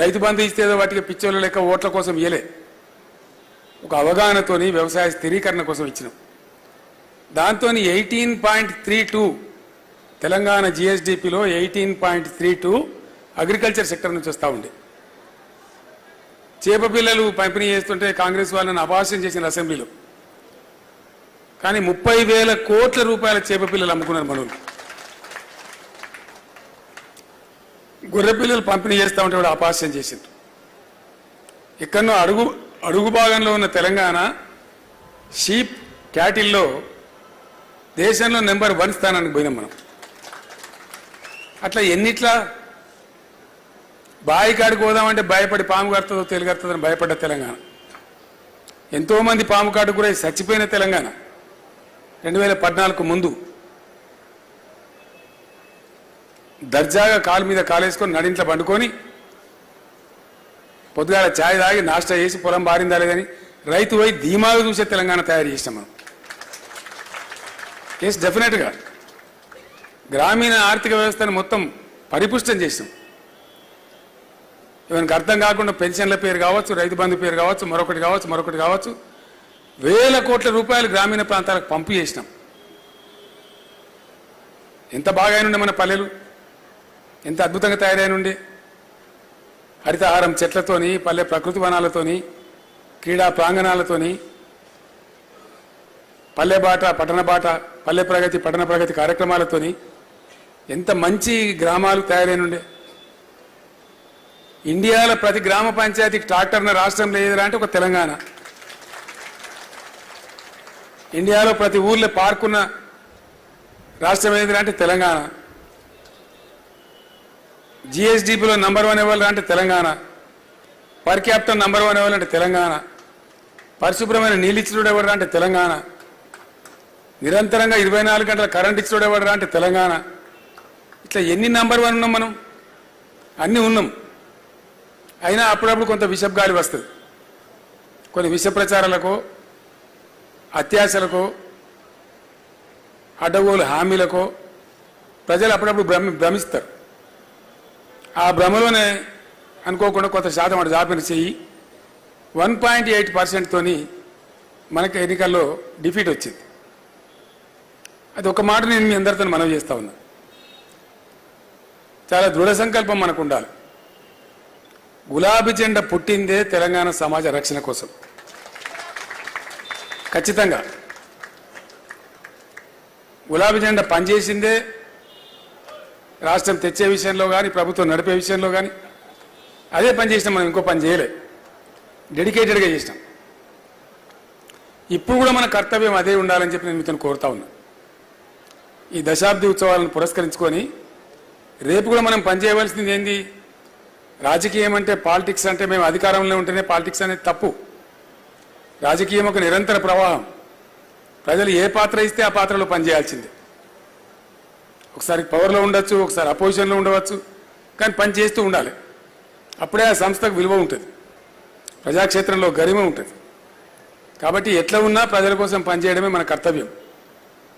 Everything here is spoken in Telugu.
రైతు బంధు ఇస్తే వాటికి పిచ్చోళ్ళ లెక్క ఓట్ల కోసం ఇయ్యలే. ఒక అవగాహనతోని వ్యవసాయ స్థిరీకరణ కోసం ఇచ్చినాం. దాంతో eighteen point three two Telangana జిఎస్డిపిలో eighteen point three two agriculture sector నుంచి వస్తూ ఉండే చేప పిల్లలు పంపిణీ చేస్తుంటే కాంగ్రెస్ వాళ్ళని అభాషం చేసిన అసెంబ్లీలో. కానీ ముప్పై వేల కోట్ల రూపాయల చేప పిల్లలు అమ్ముకున్నారు మనోళ్ళు. గొర్రె పిల్లలు పంపిణీ చేస్తూ ఉంటే కూడా అపాస్యం చేసింది ఇక్కడనో అడుగు అడుగు భాగంలో ఉన్న తెలంగాణ షీప్ క్యాటిల్లో దేశంలో నెంబర్ వన్ స్థానానికి పోయినాం మనం. అట్లా ఎన్నిట్లా బాయి కాడికి పోదామంటే భయపడి పాము కడుతుందో తెలుగుతుందని భయపడ్డ తెలంగాణ. ఎంతోమంది పాము కాడు కూడా చచ్చిపోయిన తెలంగాణ. రెండు వేల పద్నాలుగు ముందు దర్జాగా కాలు మీద కాలేసుకొని నడింట్లో పండుకొని పొద్దుగాల ఛాయ్ తాగి నాష్టా చేసి పొలం బారిందా లేదని రైతు పోయి ధీమాగా చూసే తెలంగాణ తయారు చేసినాం మనం. ఎస్ డెఫినెట్గా గ్రామీణ ఆర్థిక వ్యవస్థను మొత్తం పరిపుష్టం చేసినాం. ఇవన్నీ అర్థం కాకుండా పెన్షన్ల పేరు కావచ్చు రైతు బంధు పేరు కావచ్చు మరొకటి కావచ్చు మరొకటి కావచ్చు వేల కోట్ల రూపాయలు గ్రామీణ ప్రాంతాలకు పంపు చేసినాం. ఎంత బాగా అయినా మన పల్లెలు? ఎంత అద్భుతంగా తయారైనండి హరితహారం చెట్లతోని పల్లె ప్రకృతి వనాలతోని క్రీడా ప్రాంగణాలతోని పల్లె బాట పట్టణ బాట పల్లె ప్రగతి పట్టణ ప్రగతి కార్యక్రమాలతోని ఎంత మంచి గ్రామాలు తయారైనుండే ఇండియాలో ప్రతి గ్రామ పంచాయతీకి ట్రాక్టర్న రాష్ట్రంలో ఏదిరా అంటే ఒక తెలంగాణ. ఇండియాలో ప్రతి ఊర్లో పార్కున్న రాష్ట్రం ఏదిరా అంటే తెలంగాణ. జిఎస్డిపిలో నెంబర్ వన్ ఎవరు అంటే Telangana. Per capital number one ఇవ్వాలంటే తెలంగాణ. పరిశుభ్రమైన నీళ్ళు ఇచ్చినోడు ఎవరు అంటే తెలంగాణ. నిరంతరంగా ఇరవై నాలుగు గంటల కరెంట్ ఇచ్చినోడు ఎవడరా అంటే తెలంగాణ. ఇట్లా ఎన్ని నెంబర్ వన్ ఉన్నాం మనం? అన్నీ ఉన్నాం. అయినా అప్పుడప్పుడు కొంత విషపు గాలి వస్తుంది. కొన్ని విష ప్రచారాలకు అత్యాశలకు అడ్డగోలు హామీలకు ప్రజలు అప్పుడప్పుడు భ్రమి భ్రమిస్తారు. ఆ భ్రమలోనే అనుకోకుండా కొంత శాతం అటు జాపిన చెయ్యి వన్ పాయింట్ ఎయిట్ పర్సెంట్తోని మనకి ఎన్నికల్లో డిఫీట్ వచ్చింది. అది ఒక మాట నేను మీ అందరితో మనవి చేస్తూ ఉన్నా. చాలా దృఢ సంకల్పం మనకు ఉండాలి. గులాబీ జెండా పుట్టిందే తెలంగాణ సమాజ రక్షణ కోసం. ఖచ్చితంగా. గులాబీ జెండా పనిచేసిందే రాష్ట్రం తెచ్చే విషయంలో కానీ ప్రభుత్వం నడిపే విషయంలో కానీ అదే పని చేసినాం మనం ఇంకో పని చేయలే. డెడికేటెడ్గా చేసినాం. ఇప్పుడు కూడా మన కర్తవ్యం అదే ఉండాలని చెప్పి నేను మీతో కోరుతా ఉన్నా. ఈ దశాబ్ది ఉత్సవాలను పురస్కరించుకొని రేపు కూడా మనం పనిచేయవలసింది ఏంది? రాజకీయం అంటే పాలిటిక్స్ అంటే మేము అధికారంలో ఉంటేనే పాలిటిక్స్ అనేది తప్పు. రాజకీయం ఒక నిరంతర ప్రవాహం. ప్రజలు ఏ పాత్ర ఇస్తే ఆ పాత్రలో పనిచేయాల్సిందే ఒకసారి పవర్లో ఉండొచ్చు ఒకసారి అపోజిషన్లో ఉండవచ్చు కానీ పని చేస్తూ ఉండాలి. అప్పుడే ఆ సంస్థకు విలువ ఉంటుంది. ప్రజాక్షేత్రంలో గరిమ ఉంటుంది. కాబట్టి ఎట్లా ఉన్నా ప్రజల కోసం పనిచేయడమే మన కర్తవ్యం.